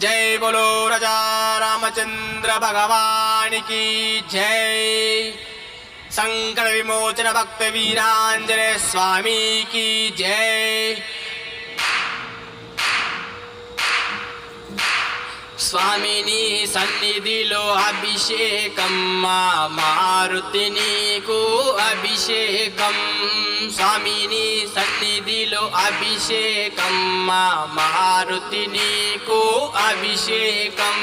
जय बोलो राजा रामचंद्र भगवान की जय। संकट विमोचन भक्त वीरांजने स्वामी की जय। స్వామిని సన్నిధిలో అభిషేకం మా మారుతి నీకు అభిషేకం. స్వామిని సన్నిధిలో అభిషేకం మా మారుతి నీకు అభిషేకం.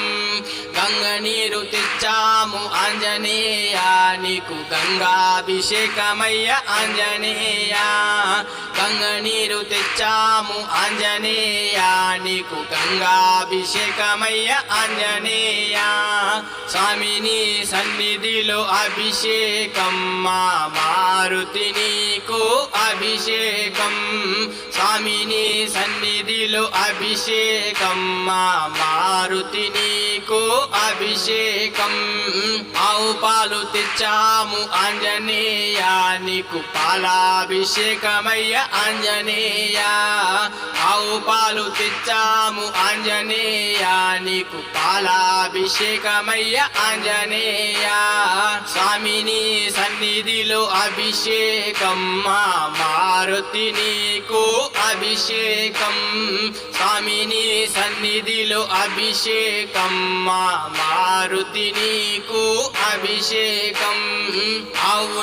గంగ నీరు తెచ్చాము ఆంజనేయ నీకు గంగాభిషేకమయ్య ఆంజనేయ. గంగనీరు తెచ్చాము ఆంజనేయ నీకు గంగాభిషేకమయ్య ఆంజనేయా. స్వామిని సన్నిధిలో అభిషేకం మా మారుతి నీకు అభిషేకం. స్వామిని సన్నిధిలో అభిషేకం మా మారుతి నీకు అభిషేకం. ఆవు పాలు తెచ్చాము ఆంజనేయ నీకు పాలాభిషేకమయ్య ఆంజనేయ ఆవు పాలు తెచ్చాము ఆంజనేయ నీకు పాలాభిషేకమయ్య ఆంజనేయ. స్వామిని సన్నిధిలో అభిషేకమ్మా మారుతి నీకు అభిషేకం. స్వామిని సన్నిధిలో అభిషేకమ్మా మారుతి నీకు అభిషేకం. ఆవు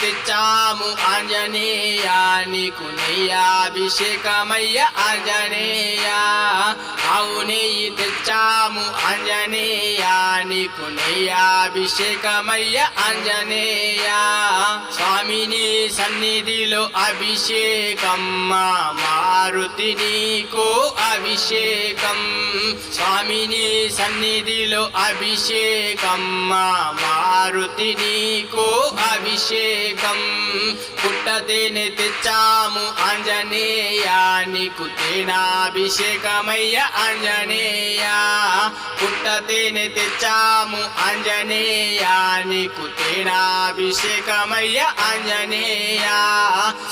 తెచ్చాము ఆంజనేయ నీకు నెయ్యాభిషేకమయ్య ఆంజనేయ. తెచ్చాము ఆంజనేయ నీకు నెయ్యాభిషేకమయ్య ఆంజనేయ. స్వామిని సన్నిధిలో అభిషేకం మారుతి నీకు అభిషేకం. స్వామిని సన్నిధిలో అభిషేకం మారుతి నీకు అభిషేకం. పుట్టతేనే తెచ్చాము ఆంజనేయ. నీకు తేనాభిషేకమయ్య ఆంజనేయ. పుట్టతేనె తెచ్చాము అంజనేయ నీకు తేనాభిషేకమయ్య అంజనేయ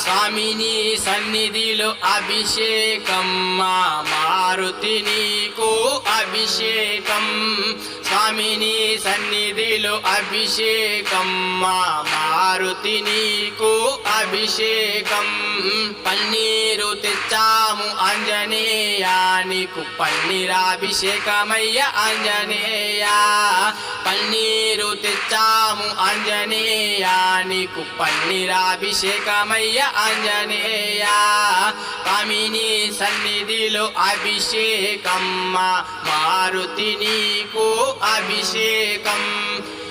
స్వామిని సన్నిధిలో అభిషేకం మారుతి నీకు అభిషేకం స్వామిని సన్నిధిలో అభిషేకం. మా మారుతి నీకు అభిషేకం. పన్నీరు తెచ్చాము ఆంజనేయ నీకు పన్నీరాభిషేకమయ్య ఆంజనేయ. పన్నీరు తెచ్చాము ఆంజనేయ నీకు పన్నీరాభిషేకమయ్య ఆంజనేయ. కామిని సన్నిధిలో అభిషేకం. మా మారుతి నీకు అభిషేకం.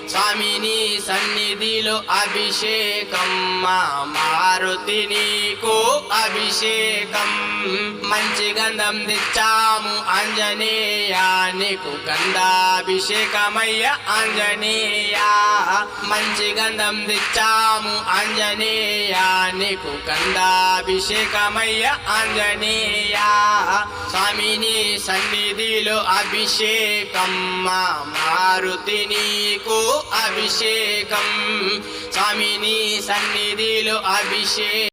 స్వామిని సన్నిధిలో అభిషేకం. మా మారుతి నీకు అభిషేకం. మంచి గంధం తెచ్చాము ఆంజనేయ నీకు గంధాభిషేకమయ్య ఆంజనేయ. మంచి గంధం తెచ్చాము ఆంజనేయ. నీకు గంధాభిషేకమయ్య ఆంజనేయ. స్వామిని సన్నిధిలో అభిషేకం మా మారుతి నీకు అభిషేకం. స్వామిని సన్నిధిలో అభిషేకం